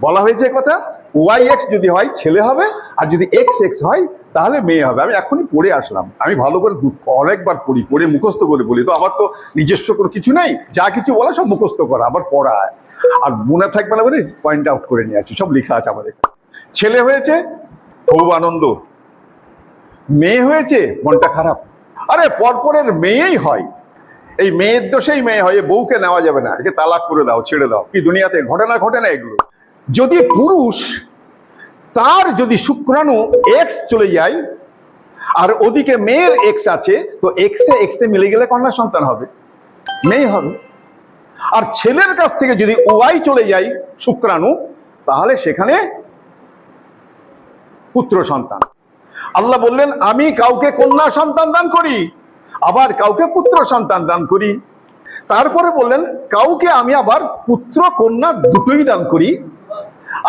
বলা হয়েছে কথা ওয়াই এক্স যদি হয়, ছেলে হবে, আর যদি এক্স এক্স হয়, তাহলে মেয়ে হবে। আমি এখনই পড়ে আসলাম। আমি ভালো করে অনেকবার পড়ি, পড়ে মুখস্থ করে বলি। তো আমার তো নিজস্ব কোনো কিছু নেই। যা কিছু বলা সব মুখস্থ করা, আবার পড়ায়। আর মনে থাকবে না বলে পয়েন্ট আউট করে নিয়ে আসছি। সব লেখা আছে আমাদের ছেলে হয়েছে, খুব আনন্দ। মেয়ে হয়েছে, মনটা খারাপ। আরে, পরপরের মেয়েই হয়। এই মেয়ের দোষেই মেয়ে হয়। বউকে নেওয়া যাবে না। একে তালাক করে দাও, ছেড়ে দাও। কি দুনিয়াতে ঘটনা ঘটে না এগুলো? যদি পুরুষ, তার যদি শুক্রাণু এক্স চলে যায়, আর ওদিকে মেয়ের এক্স আছে, তো এক্সে এক্সে মিলে গেলে কন্যা সন্তান হবে। মেয়ে হবে। আর ছেলের কাছ থেকে যদি ওয়াই চলে যায় শুক্রাণু, তাহলে সেখানে পুত্র সন্তান। আল্লাহ বললেন, আমি কাউকে কন্যা সন্তান দান করি, আবার কাউকে পুত্র সন্তান দান করি। তারপরে বললেন, কাউকে আমি আবার পুত্র কন্যা দুটোই দান করি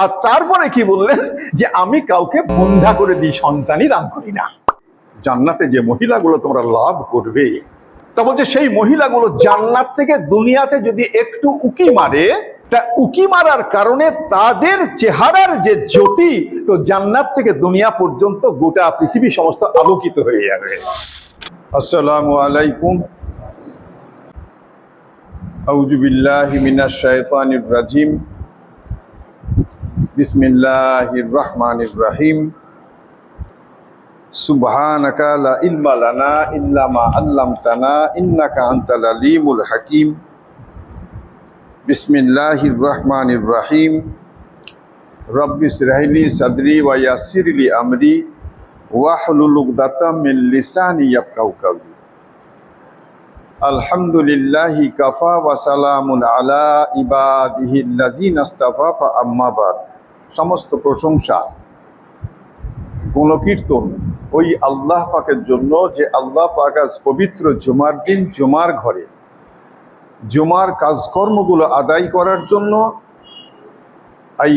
আর তারপরে কি বললেন? যে আমি কাউকে বন্ধা করে দিই, সন্তানই দান করি না। জান্নাতে যে মহিলাগুলো তোমরা লাভ করবে, তা বলছে সেই মহিলাগুলো জান্নাত থেকে দুনিয়াতে যদি একটু উকি মারে, তা উকি মারার কারণে তাদের চেহারার যে জ্যোতি, তো জান্নাত থেকে দুনিয়া পর্যন্ত গোটা পৃথিবী সমস্ত আলোকিত হয়ে যাবে। আসসালামু আলাইকুম। আউযু বিল্লাহি মিনাশ শাইতানির রাজিম। বিসমিল্লাহির রহমানির রহিম সুবহানাকা লা ইলমা লানা ইল্লা মা আল্লামতানা ইন্নাকা আনতাল আলিমুল হাকিম বিসমিল্লাহির রহমানির রহিম রব্বি ইসরাহলি সাদরি ওয়া ইয়াসসিরলি আমরি ওয়াহলুল উকদাতাম মিন লিসানি ইয়াফকাহু কাওলি আলহামদুলিল্লাহি কাফা ওয়া সালামুন আলা ইবাদিহিল্লাযিনা ইসতাফা ফা আম্মা বাদ সমস্ত প্রশংসা, গুণকীর্তন ওই আল্লাহ পাকের জন্য যে আল্লাহ পাক আজ পবিত্র জুমার দিন জুমার ঘরে, জুমার কাজকর্মগুলো আদায় করার জন্য এই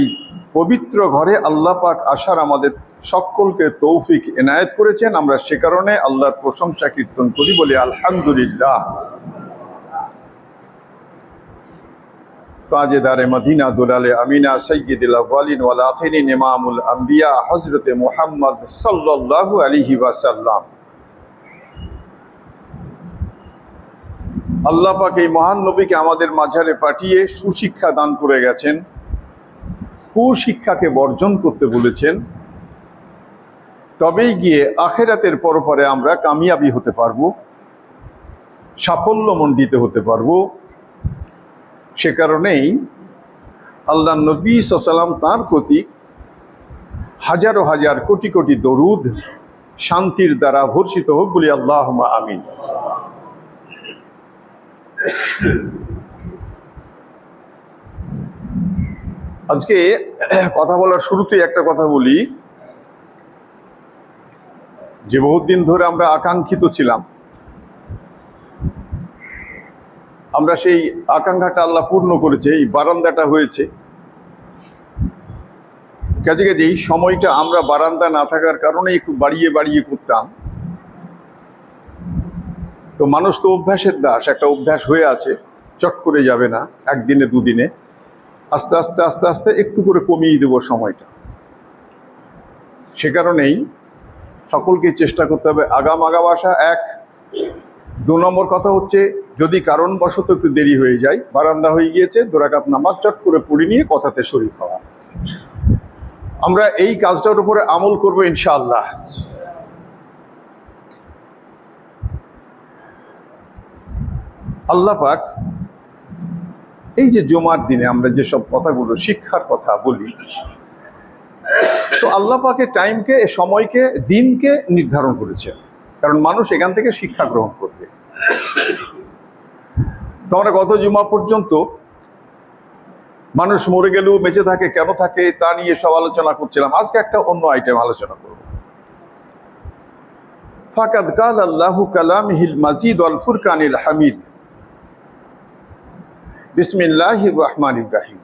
পবিত্র ঘরে আল্লাহ পাক আসার আমাদের সকলকে তৌফিক এনায়েত করেছেন। আমরা সে কারণে আল্লাহর প্রশংসা কীর্তন করি বলি আলহামদুলিল্লাহ। তাজেদারে মদিনা দুলালে আমিনা সৈয়দুল আউয়ালিন ওয়াল আখিরিন ইমামুল আম্বিয়া হযরতে মুহাম্মদ সাল্লাল্লাহু আলাইহি ওয়াসাল্লাম। আল্লাহ পাক এই মহান নবীকে আমাদের মাঝারে পাঠিয়ে সুশিক্ষা দান করে গেছেন, কুশিক্ষাকে বর্জন করতে বলেছেন। তবেই গিয়ে আখেরাতের পরপরে আমরা কামিয়াবি হতে পারব, সাফল্যমণ্ডিত হতে পারব। সে কারণেই আল্লাহ নবী সাল্লাম তাঁর প্রতি হাজারো হাজার কোটি কোটি দরুদ শান্তির দ্বারা ভর্ষিত হোক বলি আল্লাহ আমিন। আজকে কথা বলার শুরুতেই একটা কথা বলি, যে বহুত দিন ধরে আমরা আকাঙ্ক্ষিত ছিলাম। আমরা সেই আকাঙ্ক্ষাটা আল্লাহ পূর্ণ করেছে, এই বারান্দাটা হয়েছে। কাজে কাজে এই সময়টা আমরা বারান্দা না থাকার কারণে একটু বাড়িয়ে বাড়িয়ে করতাম। তো মানুষ তো অভ্যাসের দাস, একটা অভ্যাস হয়ে আছে, চট করে যাবে না, একদিনে দুদিনে। আস্তে আস্তে আস্তে আস্তে একটু করে কমিয়ে দেবো সময়টা। সে কারণেই সকলকে চেষ্টা করতে হবে, আগাম আগাম আসা এক। দু নম্বর কথা হচ্ছে যদি কারণবশত একটু দেরি হয়ে যায়, বারান্দা হয়ে গিয়েছে, দোরাকাত নামাজ চট করে পড়ে নিয়ে কথাতে শরীর হওয়া। আমরা এই কাজটার উপরে আমল করব ইনশাআল্লাহ। আল্লাহ পাক এই যে জমার দিনে আমরা যেসব কথাগুলো শিক্ষার কথা বলি, তো আল্লাহ পাকে টাইমকে, সময়কে, দিনকে নির্ধারণ করেছেন। কারণ মানুষ এখান থেকে শিক্ষা গ্রহণ করবে। আমরা গত জুমা পর্যন্ত মানুষ মরে গেলেও বেঁচে থাকে, কেন থাকে, তা নিয়ে সব আলোচনা করছিলাম। আজকে একটা অন্য আইটেম আলোচনা করব। ফাকাদ কাল আল্লাহু কালাম হিল মাজিদ আল ফুরকানিল হামিদ। বিসমিল্লাহ রহমানির রাহিম।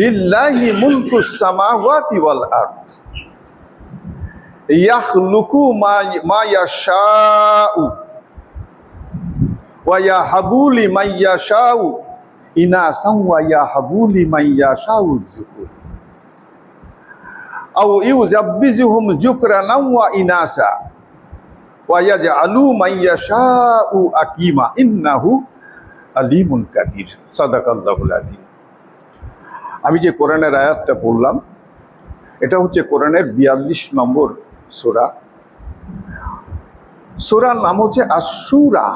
লিল্লাহি মুলকুস সামাওয়াতি ওয়াল আরদ। ইয়াখলুকু মা ইয়াশাউ। ওয়া ইয়াহাবু লিমান ইয়াশাউ ইনাসাম ওয়া ইয়াহাবু লিমান ইয়াশাউ যুকুর। আও ইউজাব্বিজুহুম যুকরানাম ওয়া ইনাসা ওয়া ইয়াজআলু মান ইয়াশাউ আকিমা, ইন্নাহু আলিমুন কাদির। সাদাকাল্লাহুল আযীম আমি যে কোরআনের আয়াতটা পড়লাম, এটা হচ্ছে কোরআনের বিয়াল্লিশ নম্বর সোরা। সোরার নাম হচ্ছে আশুরা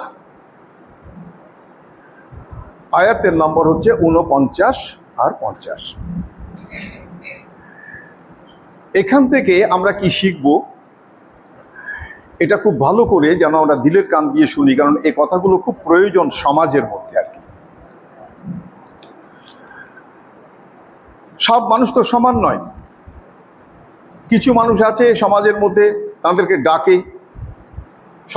আয়াতের নম্বর হচ্ছে উনপঞ্চাশ আর পঞ্চাশ। এখান থেকে আমরা কি শিখব? এটা খুব ভালো করে যেন আমরা দিলের কান দিয়ে শুনি, কারণ এই কথাগুলো খুব প্রয়োজন সমাজের মধ্যে আর কি। সব মানুষ তো সমান নয়। কিছু মানুষ আছে সমাজের মধ্যে তাদেরকে ডাকে,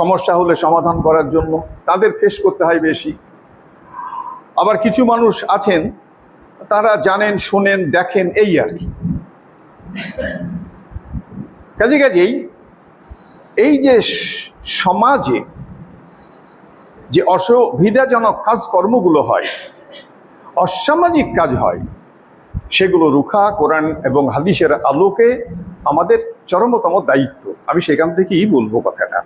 সমস্যা হলে সমাধান করার জন্য। তাদের ফেস করতে হয় বেশি। আবার কিছু মানুষ আছেন, তারা জানেন, শোনেন, দেখেন এই আর কি। কাজে কাজেই এই যে সমাজে যে অসুবিধাজনক কাজকর্মগুলো হয়, অসামাজিক কাজ হয়, সেগুলো রুখা, কোরআন এবং হাদিসের আলোকে আমাদের চরমতম দায়িত্ব। আমি সেখান থেকেই বলব কথাটা।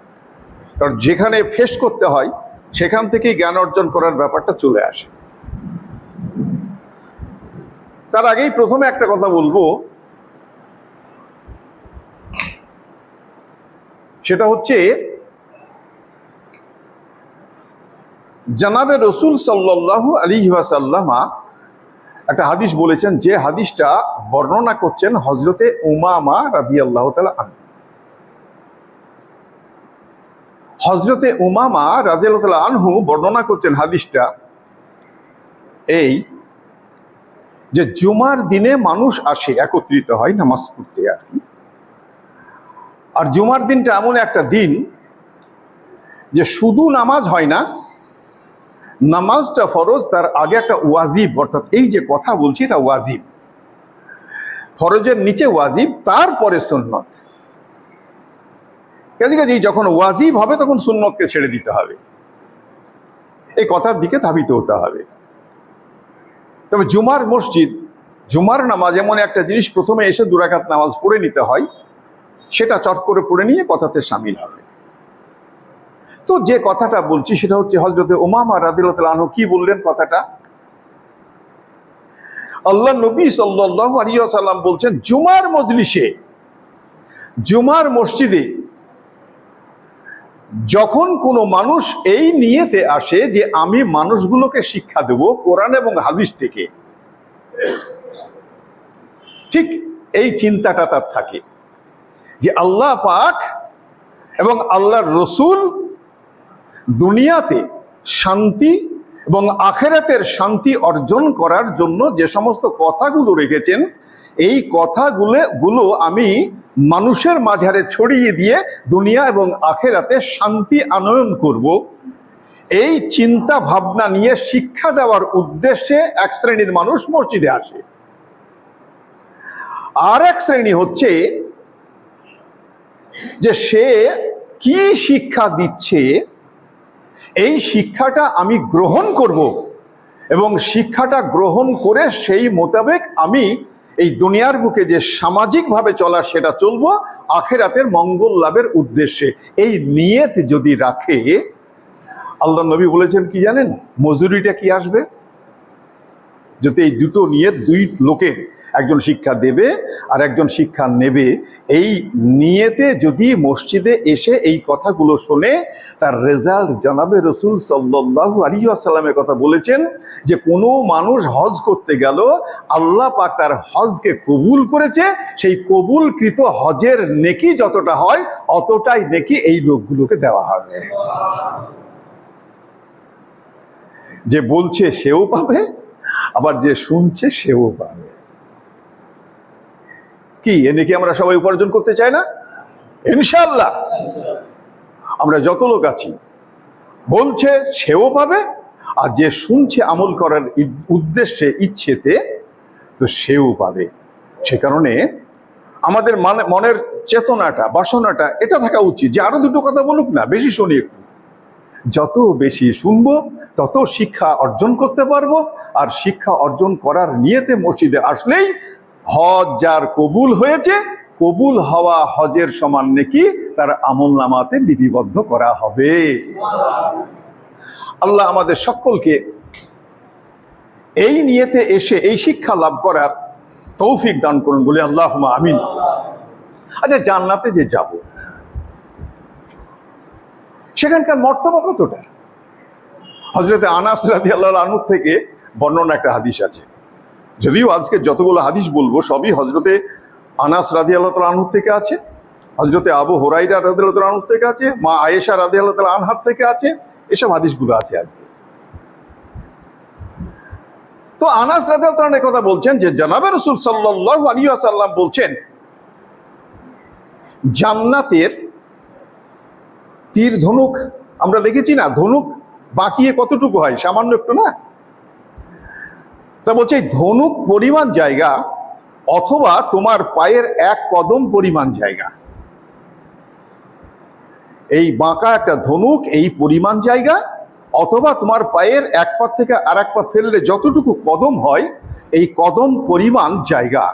কারণ যেখানে ফেস করতে হয়, সেখান থেকেই জ্ঞান অর্জন করার ব্যাপারটা চলে আসে। তার আগেই প্রথমে একটা কথা বলব। সেটা হচ্ছে, জানাবে রসুল সাল্লাহ আলী ওয়াসাল্লামা একটা হাদিস বলেছেন, যে হাদিসটা বর্ণনা করছেন হজরতে উমামা রাজি আল্লাহ তালা হজরতে উমামা রাজিয়াল আনহু বর্ণনা করছেন হাদিসটা, এই যে জুমার দিনে মানুষ আসে, একত্রিত হয় নামাজ পড়তে আর কি। আর জুমার দিনটা এমন একটা দিন যে শুধু নামাজ হয় না, নামাজটা ফরজ, তার আগে একটা ওয়াজিব, অর্থাৎ এই যে কথা বলছি, এটা ওয়াজিব। ফরজের নিচে ওয়াজিব, তারপরে সুন্নত। কাজে কাজেই যখন ওয়াজিব হবে, তখন সুন্নতকে ছেড়ে দিতে হবে। এই কথার দিকে ধাবিত হতে হবে। তবে জুমার মসজিদ, জুমার নামাজ এমন একটা জিনিস, প্রথমে এসে দুরাকাত নামাজ পড়ে নিতে হয়, সেটা চট করে পড়ে নিয়ে কথাতে সামিল হবে। তো যে কথাটা বলছি, সেটা হচ্ছে হজরতে ওমামা রাদিল্লাহ কি বললেন কথাটা? আল্লাহ নবী সাল্লাহ আলিয়াল্লাম বলছেন, জুমার মজলিসে, জুমার মসজিদে যখন কোনো মানুষ এই নিয়েতে আসে যে আমি মানুষগুলোকে শিক্ষা দেব কোরআন এবং হাদিস থেকে, ঠিক এই চিন্তাটা তার থাকে যে আল্লাহ পাক এবং আল্লাহর রসুল দুনিয়াতে শান্তি এবং আখেরাতের শান্তি অর্জন করার জন্য যে সমস্ত কথাগুলো রেখেছেন, এই কথাগুলো, গুলো আমি মানুষের মাঝারে ছড়িয়ে দিয়ে দুনিয়া এবং আখেরাতে শান্তি আনয়ন করব। এই চিন্তা ভাবনা নিয়ে শিক্ষা দেওয়ার উদ্দেশ্যে এক শ্রেণির মানুষ মসজিদে আসে। আর এক শ্রেণি হচ্ছে যে সে কি শিক্ষা দিচ্ছে, এই শিক্ষাটা আমি গ্রহণ করব এবং শিক্ষাটা গ্রহণ করে সেই মোতাবেক আমি এই দুনিয়ার বুকে যে সামাজিকভাবে চলা সেটা চলবো, আখেরাতের মঙ্গল লাভের উদ্দেশ্যে। এই নিয়ত যদি রাখে আল্লাহ নবী বলেছেন কি জানেন? মজুরিটা কি আসবে? যদি এই দুটো নিয়ত দুই লোকের একজন শিক্ষা দেবে আর একজন শিক্ষা নেবে। এই নিয়েতে যদি মসজিদে এসে এই কথাগুলো শোনে, তার রেজাল্ট জানাবে রসুল সাল্লাহ আলী আসাল্লামের কথা বলেছেন যে, কোনো মানুষ হজ করতে গেল, আল্লাহ পাক তার হজকে কবুল করেছে, সেই কবুলকৃত হজের নেকি যতটা হয়, অতটাই নেকি এই লোকগুলোকে দেওয়া হবে। যে বলছে সেও পাবে, আবার যে শুনছে সেও পাবে। কি? এ নাকি আমরা সবাই উপার্জন করতে চাই না? ইনশাল্লাহ আমরা যত লোক আছি, বলছে, সেও পাবে, আর যে শুনছে আমল করার উদ্দেশ্যে, ইচ্ছেতে, তো সেও পাবে। সে কারণে আমাদের মানে মনের চেতনাটা, বাসনাটা, এটা থাকা উচিত যে আরও দুটো কথা বলুক না, বেশি শুনি একটু। যত বেশি শুনব, তত শিক্ষা অর্জন করতে পারব, আর শিক্ষা অর্জন করার নিয়েতে মসজিদে আসলেই হজ যার কবুল হয়েছে, কবুল হওয়া হজের সমান নাকি তার আমল নামাতে লিপিবদ্ধ করা হবে। আল্লাহ আমাদের সকলকে এই নিয়েতে এসে এই শিক্ষা লাভ করার তৌফিক দান করুন বলে আল্লাহ আমিন। আচ্ছা জান্নাতে যে যাব, সেখানকার মর্তবা কতটা? হজরতে আনাস রাদি আল্লাহ আনুর থেকে বর্ণনা একটা হাদিস আছে। যদিও আজকে যতগুলো হাদিস বলব, সবই হজরতে আনাস রাদি আল্লাহ আনুর থেকে আছে হজরতে আবু হোরাইরা রাদি আল্লাহ আনুর থেকে আছে, মা আয়েশা রাদি আল্লাহ আনহার থেকে আছে, এসব হাদিসগুলো আছে আজকে। তো আনাস রাদি আল্লাহ কথা বলছেন যে, জানাবে রসুল সাল্লাহ আলী আসাল্লাম বলছেন, জান্নাতের তীর ধনুক, আমরা দেখেছি না, ধনুক বাঁকিয়ে কতটুকু হয়? সামান্য একটু না? তা বলছে ধনুক পরিমাণ জায়গা অথবা তোমার পায়ের এক কদম পরিমাণ জায়গা। এই বাঁকা একটা ধনুক, এই পরিমাণ জায়গা অথবা তোমার পায়ের এক পা থেকে আর এক পা ফেললে যতটুকু কদম হয়, এই কদম পরিমাণ জায়গা।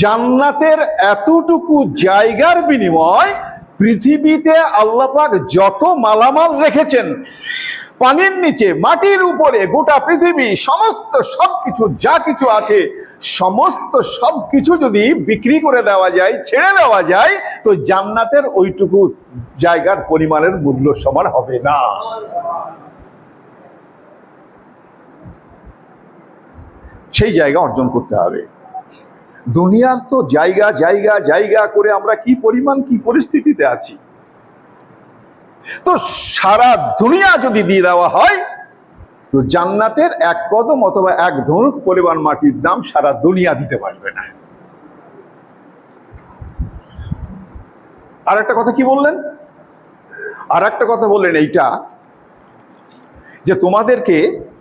জান্নাতের এতটুকু জায়গার বিনিময় পৃথিবীতে আল্লাপাক যত মালামাল রেখেছেন পানির নিচে, মাটির উপরে, গোটা পৃথিবী, সমস্ত সবকিছু, যা কিছু আছে, সমস্ত সবকিছু যদি বিক্রি করে দেওয়া যায়, ছেড়ে দেওয়া যায়, তো জান্নাতের ওইটুকু জায়গার পরিমাণের মূল্য সমান হবে না। সেই জায়গা অর্জন করতে হবে। দুনিয়ার তো জায়গা জায়গা জায়গা করে আমরা কি পরিমাণ, কি পরিস্থিতিতে আছি? তো সারা দুনিয়া যদি দিয়ে দেওয়া হয়, তো জান্নাতের এক কদম অথবা এক ধনুক পরিমাণ মাটির দাম সারা দুনিয়া দিতে পারবে না। আর একটা কথা কি বললেন? আর একটা কথা বললেন এইটা, যে তোমাদেরকে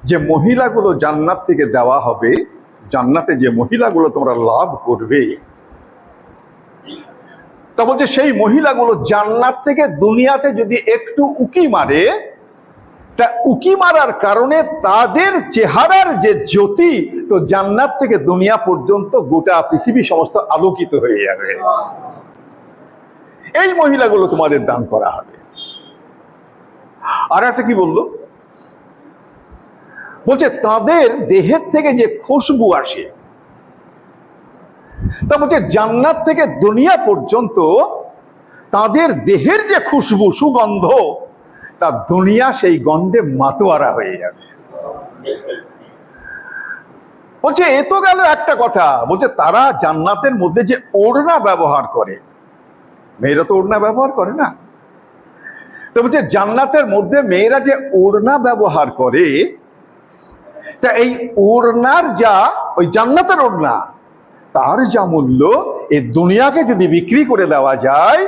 যে মহিলাগুলো জান্নাত থেকে দেওয়া হবে, জান্নাতে যে মহিলাগুলো তোমরা লাভ করবে তা বলছে, সেই মহিলাগুলো জান্নাত থেকে দুনিয়াতে যদি একটু উকি মারে, তা উকি মারার কারণে তাদের চেহারার যে জ্যোতি, তো জান্নাত থেকে দুনিয়া পর্যন্ত গোটা পৃথিবী সমস্ত আলোকিত হয়ে যাবে। এই মহিলাগুলো তোমাদের দান করা হবে। আর একটা কি বলল? বলছে, তাদের দেহের থেকে যে খুশবু আসে তা বলছে, জান্নাত থেকে দুনিয়া পর্যন্ত তাদের দেহের যে খুশবু, সুগন্ধ, তা দুনিয়া সেই গন্ধে মাতোয়ারা হয়ে যাবে। বলছে, এ তো গেল একটা কথা। বলছে, তারা জান্নাতের মধ্যে যে ওড়না ব্যবহার করে, মেয়েরা তো ওড়না ব্যবহার করে না। তো বলছে, জান্নাতের মধ্যে মেয়েরা যে ওড়না ব্যবহার করে, তা এই ওড়নার যা, ওই জান্নাতের ওড়না তার যা মূল্য এই দুনিয়াকে যদি বিক্রি করে দেওয়া যায়,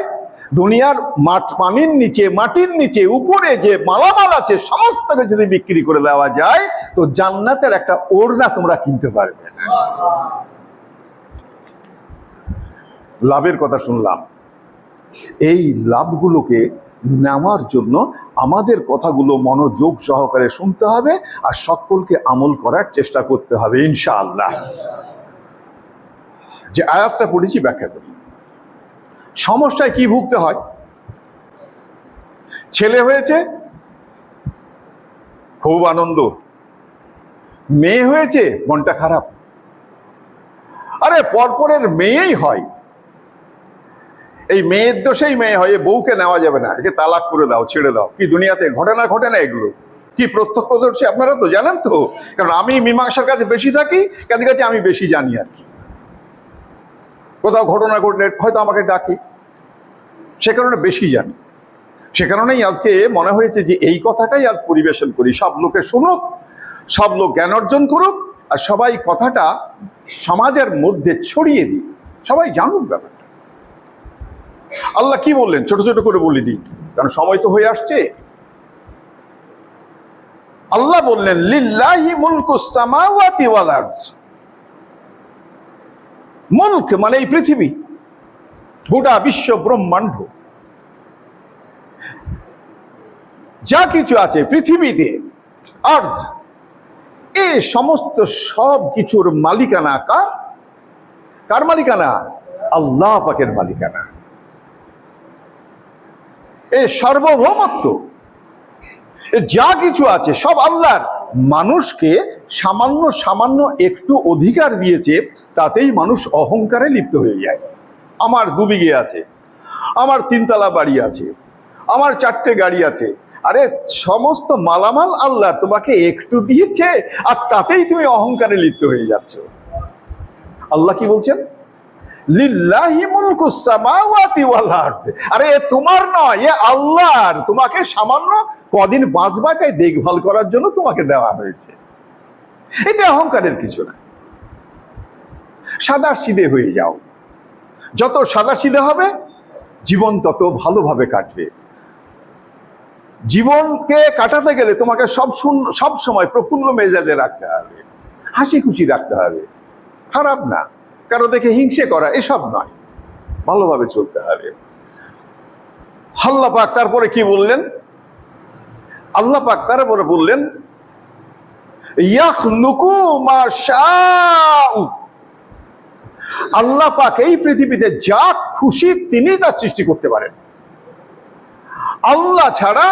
দুনিয়ার মাঠ পানির নিচে, মাটির নিচে, উপরে যে মালামাল আছে, সমস্তকে যদি বিক্রি করে দেওয়া যায়, তো জান্নাতের একটা ওড়না তোমরা কিনতে পারবে। লাভের কথা শুনলাম। এই লাভগুলোকে নেওয়ার জন্য আমাদের কথাগুলো মনোযোগ সহকারে শুনতে হবে আর সকলকে আমল করার চেষ্টা করতে হবে, ইনশাআল্লাহ। যে আয়াতটা পড়েছি ব্যাখ্যা করি। সমস্যায় কি ভুগতে হয়? ছেলে হয়েছে, খুব আনন্দ। মেয়ে হয়েছে, মনটা খারাপ। আরে, পরপরের মেয়েই হয়। এই মেয়ের দোষেই মেয়ে হয় বউকে নেওয়া যাবে না। একে তালাক করে দাও, ছেড়ে দাও। কি দুনিয়াতে ঘটনা ঘটে না এগুলো? কি প্রত্যক্ষদর্শী? আপনারা তো জানেন তো। কারণ আমি মীমাংসার কাছে বেশি থাকি কাছে কাছে আমি বেশি জানি আর কি। কোথাও ঘটনা ঘটলে হয়তো আমাকে ডাকে। সে কারণে বেশি জানি। সে কারণেই আজকে মনে হয়েছে যে এই কথাটাই আজ পরিবেশন করি। সব লোকে শুনুক, সব লোক জ্ঞান অর্জন করুক আর সবাই কথাটা সমাজের মধ্যে ছড়িয়ে দিই সবাই জানুক ব্যাপারটা। আল্লাহ কি বললেন? ছোট ছোট করে বলে দিই। কারণ সময় তো হয়ে আসছে। আল্লাহ বললেন, লিল্লাহি মুলকু সামাওয়াতি ওয়াল মুলক মানে এই পৃথিবী। গোটা বিশ্ব ব্রহ্মাণ্ড। যা কিছু আছে পৃথিবীতে আর্থ এ সমস্ত সব কিছুর মালিকানা কার? কার মালিকানা? আল্লাহ পাকের মালিকানা। এ সার্বভৌমত্ব। যা কিছু আছে সব আল্লাহর। মানুষকে সামান্য সামান্য একটু অধিকার দিয়েছে, তাতেই মানুষ অহংকারে লিপ্ত হয়ে যায়। আমার দু বিঘে আছে, আমার তিনতলা বাড়ি আছে, আমার চারটে গাড়ি আছে। আরে, সমস্ত মালামাল আল্লাহ তোমাকে একটু দিয়েছে, আর তাতেই তুমি অহংকারে লিপ্ত হয়ে যাচ্ছ। আল্লাহ কি বলছেন? আরে তোমার নয়, এ আল্লাহর। তোমাকে সামান্য কদিন বাঁচবা তাই দেখভাল করার জন্য তোমাকে দেওয়া হয়েছে। এতে অহংকারের কিছু না সাদা সিদে হয়ে যাও। যত সাদা সিধে হবে, জীবন তত ভালোভাবে কাটবে। জীবনকে কাটাতে গেলে তোমাকে সব সব সময় প্রফুল্ল মেজাজে রাখতে হবে। হাসি খুশি রাখতে হবে। খারাপ না। কারও দেখে হিংসে করা, এসব নয়। ভালোভাবে চলতে হবে। পাক তারপরে কি বললেন? আল্লাহ পাক তারপরে বললেন আল্লাহ পাক এই পৃথিবীতে যা খুশি তিনি তা সৃষ্টি করতে পারেন। আল্লাহ ছাড়া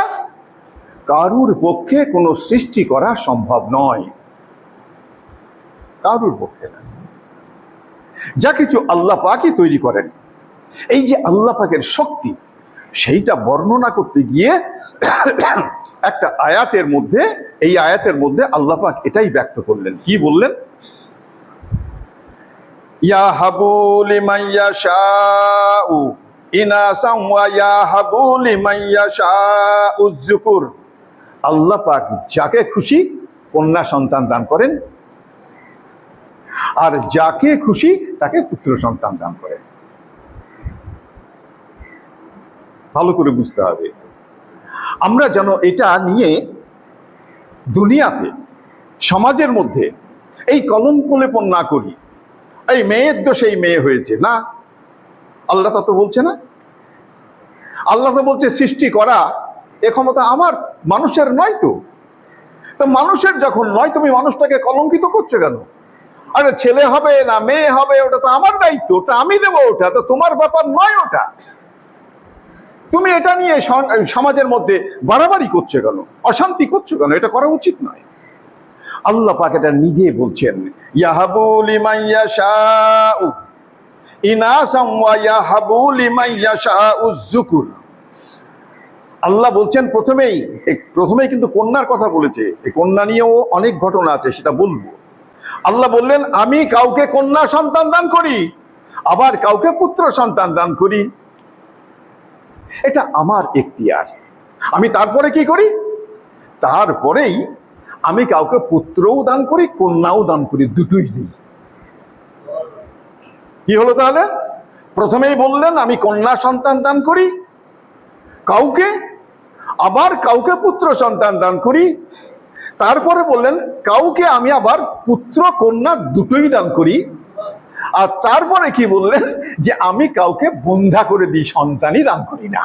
কারুর পক্ষে কোনো সৃষ্টি করা সম্ভব নয়। কারুর পক্ষে না। যা কিছু আল্লাহ পাকই তৈরি করেন। এই যে আল্লাহ পাকের শক্তি, সেইটা বর্ণনা করতে গিয়ে একটা আয়াতের মধ্যে, এই আয়াতের মধ্যে আল্লাহ পাক এটাই ব্যক্ত করলেন। কি বললেন? ইয়া যুকুর আল্লাহ পাক যাকে খুশি কন্যা সন্তান দান করেন আর যাকে খুশি তাকে পুত্র সন্তান দান করেন ভালো করে বুঝতে হবে। আমরা যেন এটা নিয়ে দুনিয়াতে, সমাজের মধ্যে এই কলঙ্ক লেপন না করি। এই মেয়ের দোষে এই মেয়ে হয়েছে, না? আল্লাহ তা তো বলছে না। আল্লাহ তো বলছে, সৃষ্টি করা এ ক্ষমতা আমার, মানুষের নয় তো? তো মানুষের যখন নয়, তুমি মানুষটাকে কলঙ্কিত করছ কেন? আরে ছেলে হবে না মেয়ে হবে, ওটা তো আমার দায়িত্ব, ওটা আমি দেবো ওটা, তো তোমার ব্যাপার নয় ওটা। তুমি এটা নিয়ে সমাজের মধ্যে বাড়াবাড়ি করছ কেন? অশান্তি করছ কেন? এটা করা উচিত নয়। আল্লাহ পাক এটা নিজে বলছেন ইয়াহাবুল আল্লাহ বলছেন প্রথমেই প্রথমেই কিন্তু কন্যার কথা বলেছে এই কন্যা নিয়েও অনেক ঘটনা আছে, সেটা বলব। আল্লাহ বললেন, আমি কাউকে কন্যা সন্তান দান করি, আবার কাউকে পুত্র সন্তান দান করি। এটা আমার এখতিয়ার আমি তারপরে কি করি? তারপরেই আমি কাউকে পুত্রও দান করি, কন্যাও দান করি, দুটোই দিই কি হলো তাহলে? প্রথমেই বললেন, আমি কন্যা সন্তান দান করি, কাউকে, আবার কাউকে পুত্র সন্তান দান করি। তারপরে বললেন, কাউকে আমি আবার পুত্র কন্যা দুটোই দান করি। আর তারপরে কি বললেন, যে আমি কাউকে বন্ধা করে দিই, সন্তানই দান করি না।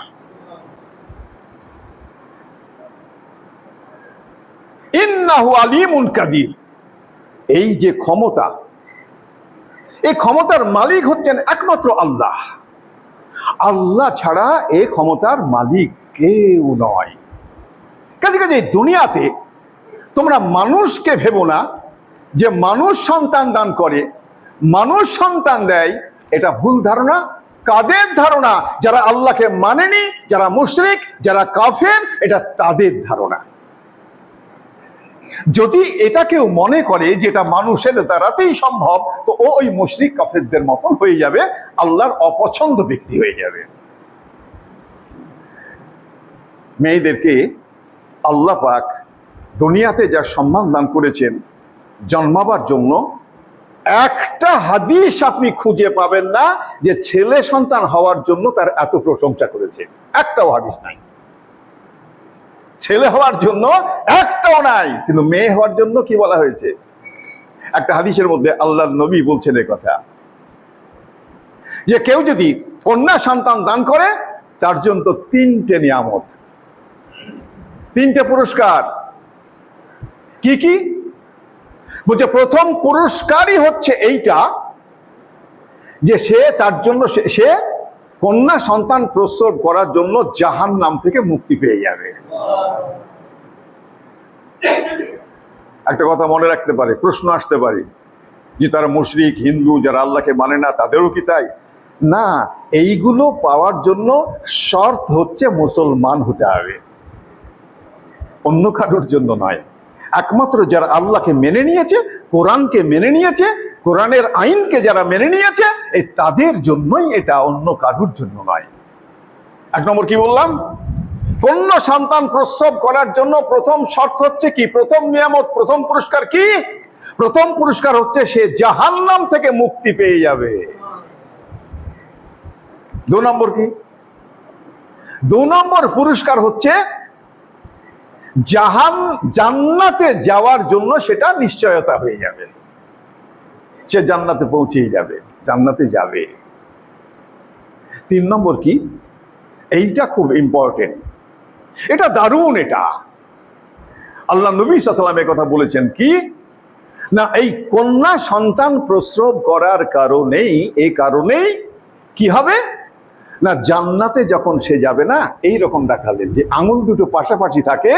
ইন্নাহু কাদির। এই যে ক্ষমতা, এই ক্ষমতার মালিক হচ্ছেন একমাত্র আল্লাহ। আল্লাহ ছাড়া এ ক্ষমতার মালিক কেউ নয়। কাজে কাজে দুনিয়াতে তোমরা মানুষকে ভেবো না যে মানুষ সন্তান দান করে, মানুষ সন্তান দেয়, এটা ভুল ধারণা। কাদের ধারণা? যারা আল্লাহকে মানেনি, যারা মুশরিক, যারা কাফের, এটা তাদের ধারণা। যদি এটা কেউ মনে করে যে এটা মানুষের দ্বারাতেই সম্ভব, তো ও ওই মুশরিক, কাফেরদের মতন হয়ে যাবে, আল্লাহর অপছন্দ ব্যক্তি হয়ে যাবে। মেয়েদেরকে আল্লাহ পাক দুনিয়াতে যা সম্মান দান করেছেন, জন্মাবার জন্য একটা হাদিস আপনি খুঁজে পাবেন না যে ছেলে সন্তান হওয়ার জন্য তার এত প্রশংসা করেছে। একটাও হাদিস নাই। ছেলে হওয়ার জন্য একটাও নাই, কিন্তু মেয়ে হওয়ার জন্য কি বলা হয়েছে? একটা হাদিসের মধ্যে আল্লাহ নবী বলছেন কথা। যে কেউ যদি কন্যা সন্তান দান করে, তার জন্য তিনটে নিয়ামত। তিনটে পুরস্কার। কি কি? বলছে, প্রথম পুরস্কারই হচ্ছে এইটা যে সে তার জন্য সে- কন্যা সন্তান প্রসব করার জন্য জাহান নাম থেকে মুক্তি পেয়ে যাবে। একটা কথা মনে রাখতে পারে, প্রশ্ন আসতে পারে যে তারা মুশরিক, হিন্দু, যারা আল্লাহকে মানে না, তাদেরও কি তাই? না, এইগুলো পাওয়ার জন্য শর্ত হচ্ছে মুসলমান হতে হবে। অন্য কারোর জন্য নয়। একমাত্র যারা আল্লাহকে মেনে নিয়েছে, কোরআনকে মেনে নিয়েছে, কোরআনের আইনকে যারা মেনে নিয়েছে, এই তাদের জন্যই এটা অন্য কারুর জন্য নয়। এক নম্বর কি বললাম? কন্যা সন্তান প্রসব করার জন্য প্রথম শর্ত হচ্ছে কি? প্রথম নিয়ামত, প্রথম পুরস্কার কি? প্রথম পুরস্কার হচ্ছে সে জাহান্নাম থেকে মুক্তি পেয়ে যাবে। দু নম্বর কি? দু নম্বর পুরস্কার হচ্ছে জাহান, জান্নাতে যাওয়ার জন্য সেটা নিশ্চয়তা হয়ে যাবে। সে জান্নাতে পৌঁছেই যাবে, জান্নাতে যাবে। তিন নম্বর কি? এইটা খুব ইম্পর্টেন্ট এটা দারুণ এটা। আল্লাহ নবী সাল্লামের কথা বলেছেন কি? না, এই কন্যা সন্তান প্রসব করার কারণেই এই কারণেই কি হবে? না, জান্নাতে যখন সে যাবে না এই রকম দেখালেন যে আঙুল দুটো পাশাপাশি থাকে,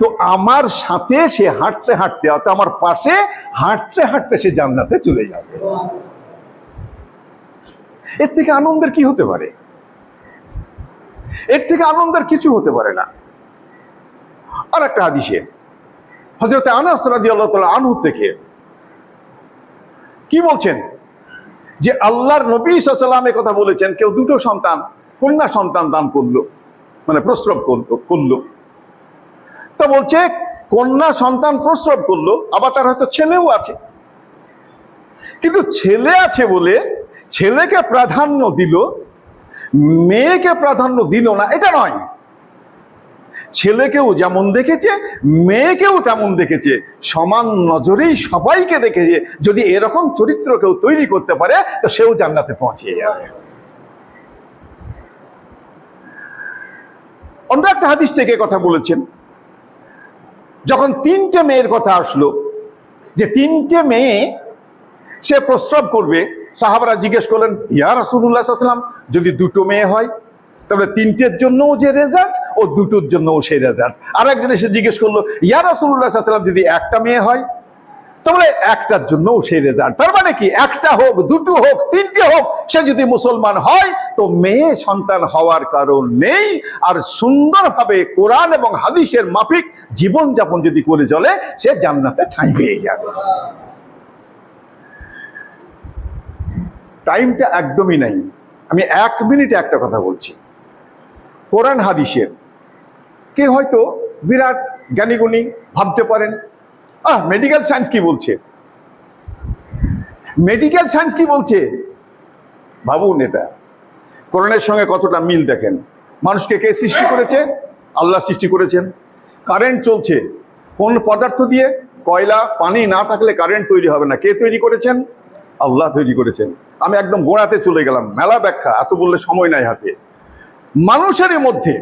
তো আমার সাথে সে হাঁটতে হাঁটতে, অর্থাৎ আমার পাশে হাঁটতে হাঁটতে সে জান্নাতে চলে যাবে। এর থেকে আনন্দের কি হতে পারে? এর থেকে আনন্দের কিছু হতে পারে না। আর একটা হাদিসে হজরত আনাস রাজি আল্লাহ তালা আনহু থেকে কি বলছেন? যে আল্লাহর নবী সাল্লামের কথা বলেছেন, কেউ দুটো সন্তান, কন্যা সন্তান দান করল মানে প্রস্রব করল করল। তো বলছে, কন্যা সন্তান প্রস্রব করল, আবার তার হয়তো ছেলেও আছে। কিন্তু ছেলে আছে বলে ছেলেকে প্রাধান্য দিল, মেয়েকে প্রাধান্য দিল না, এটা নয়। ছেলেকেও যেমন দেখেছে, মেয়েকেও তেমন দেখেছে। সমান নজরেই সবাইকে দেখেছে। যদি এরকম চরিত্র কেউ তৈরি করতে পারে, তো সেও জান্নাতে পৌঁছে যাবে। অন্য একটা হাদিস থেকে কথা বলেছেন। যখন তিনটে মেয়ের কথা আসলো, যে তিনটে মেয়ে সে প্রস্রাব করবে, সাহাবারা জিজ্ঞেস করলেন, ইয়া রাসুল্লাহ সাল্লাম যদি দুটো মেয়ে হয়? তাহলে তিনটের জন্যও যে রেজাল্ট ও দুটোর জন্যও সেই রেজাল্ট আর একজন এসে জিজ্ঞেস করল, ইয়া রাসুল্লাহ সাল্লাম যদি একটা মেয়ে হয়, তাহলে একটার জন্যও সেই রেজাল্ট তার মানে কি, একটা হোক, দুটো হোক, তিনটে হোক, সে যদি মুসলমান হয়, তো মেয়ে সন্তান হওয়ার কারণ নেই। আর সুন্দরভাবে কোরআন এবং হাদিসের মাফিক জীবনযাপন যদি করে চলে, সে জান্নাতে ঠাঁই পেয়ে যাবে। টাইমটা একদমই নাই। আমি এক মিনিটে একটা কথা বলছি। কোরআন হাদিসের। কে হয়তো বিরাট জ্ঞানীগুণী ভাবতে পারেন, আহ মেডিকেল সায়েন্স কি বলছে? মেডিকেল সায়েন্স কি বলছে? ভাবুন এটা। কোরআনের সঙ্গে কতটা মিল দেখেন? মানুষকে কে সৃষ্টি করেছে? আল্লাহ সৃষ্টি করেছেন। কারেন্ট চলছে। কোন পদার্থ দিয়ে কয়লা, পানি না থাকলে কারেন্ট তৈরি হবে না। কে তৈরি করেছেন? আল্লাহ তৈরি করেছেন। আমি একদম গোড়াতে চলে গেলাম। মেলা ব্যাখ্যা, এত বললে সময় নাই হাতে। মানুষের মধ্যে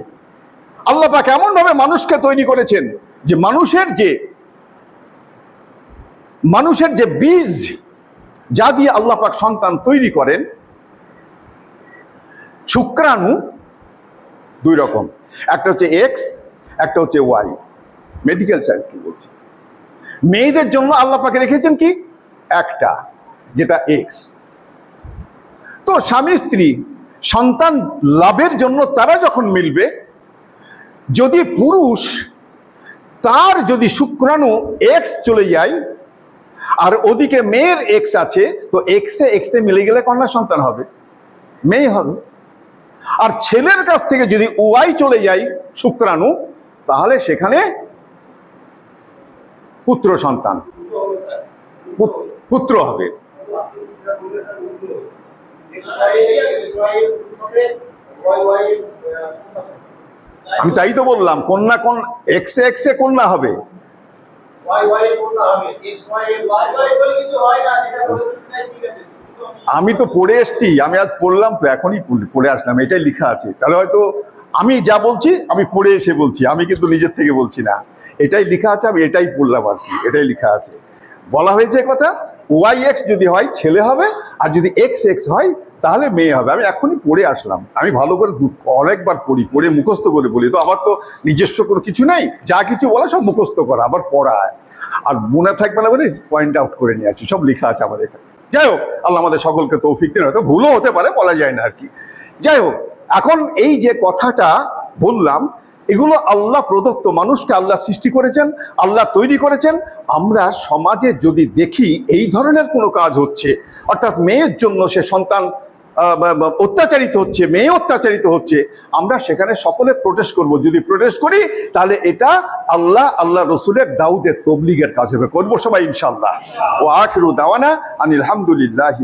আল্লাহ পাক এমন ভাবে মানুষকে তৈরি করেছেন যে মানুষের যে মানুষের যে বীজ যা দিয়ে আল্লাহ পাক সন্তান তৈরি করেন, শুক্রাণু দুই রকম। একটা হচ্ছে এক্স একটা হচ্ছে ওয়াই মেডিকেল সায়েন্স কি বলছে? মেয়েদের জন্য আল্লাহ পাকে রেখেছেন কি? একটা, যেটা এক্স তো স্বামী স্ত্রী সন্তান লাভের জন্য তারা যখন মিলবে, যদি পুরুষ তার যদি শুক্রাণু এক্স চলে যায়, আর ওদিকে মেয়ের এক্স আছে, তো এক্সে এক্সে মিলে গেলে কন্যা সন্তান হবে, মেয়ে হবে। আর ছেলের কাছ থেকে যদি ওয়াই চলে যায় শুক্রাণু, তাহলে সেখানে পুত্র সন্তান পুত্র হবে। আমি তাই তো বললাম কন্যা কোন এক্সে এক্সে কন্যা হবে। আমি তো পড়ে এসছি, আমি আজ পড়লাম তো এখনই পড়- আসলাম, এটাই লেখা আছে। তাহলে হয়তো আমি যা বলছি, আমি পড়ে এসে বলছি, আমি কিন্তু নিজের থেকে বলছি না। এটাই লেখা আছে, আমি এটাই পড়লাম আর কি, এটাই লেখা আছে। বলা হয়েছে কথা ওয়াই এক্স যদি হয়, ছেলে হবে, আর যদি এক্স এক্স হয়, তাহলে মেয়ে হবে। আমি এখনই পড়ে আসলাম। আমি ভালো করে অনেকবার পড়ি, পড়ে মুখস্থ করে বলি। তো আমার তো নিজস্ব কোনো কিছু নেই। যা কিছু বলা সব মুখস্থ করা, আবার পড়ায়। আর মনে থাকবে না বলে পয়েন্ট আউট করে নিয়ে আসছি। সব লেখা আছে আমাদের এখানে। যাই হোক, আল্লাহ আমাদের সকলকে তৌফিক দিন। হয়তো ভুলও হতে পারে, বলা যায় না আর কি। যাই হোক, এখন এই যে কথাটা বললাম, এগুলো আল্লাহ প্রদত্ত। মানুষকে আল্লাহ সৃষ্টি করেছেন, আল্লাহ তৈরি করেছেন। আমরা সমাজে যদি দেখি এই ধরনের কোনো কাজ হচ্ছে, অর্থাৎ মেয়ের জন্য সে সন্তান অত্যাচারিত হচ্ছে, মেয়ে অত্যাচারিত হচ্ছে, আমরা সেখানে সকলে প্রোটেস্ট করব। যদি প্রোটেস্ট করি, তাহলে এটা আল্লাহ আল্লাহ রসুলের দাউদের তবলিগের কাজ হবে। করব সবাই ইনশাল্লাহ ও আখরু দাওয়ানা আনিল হামদুলিল্লাহ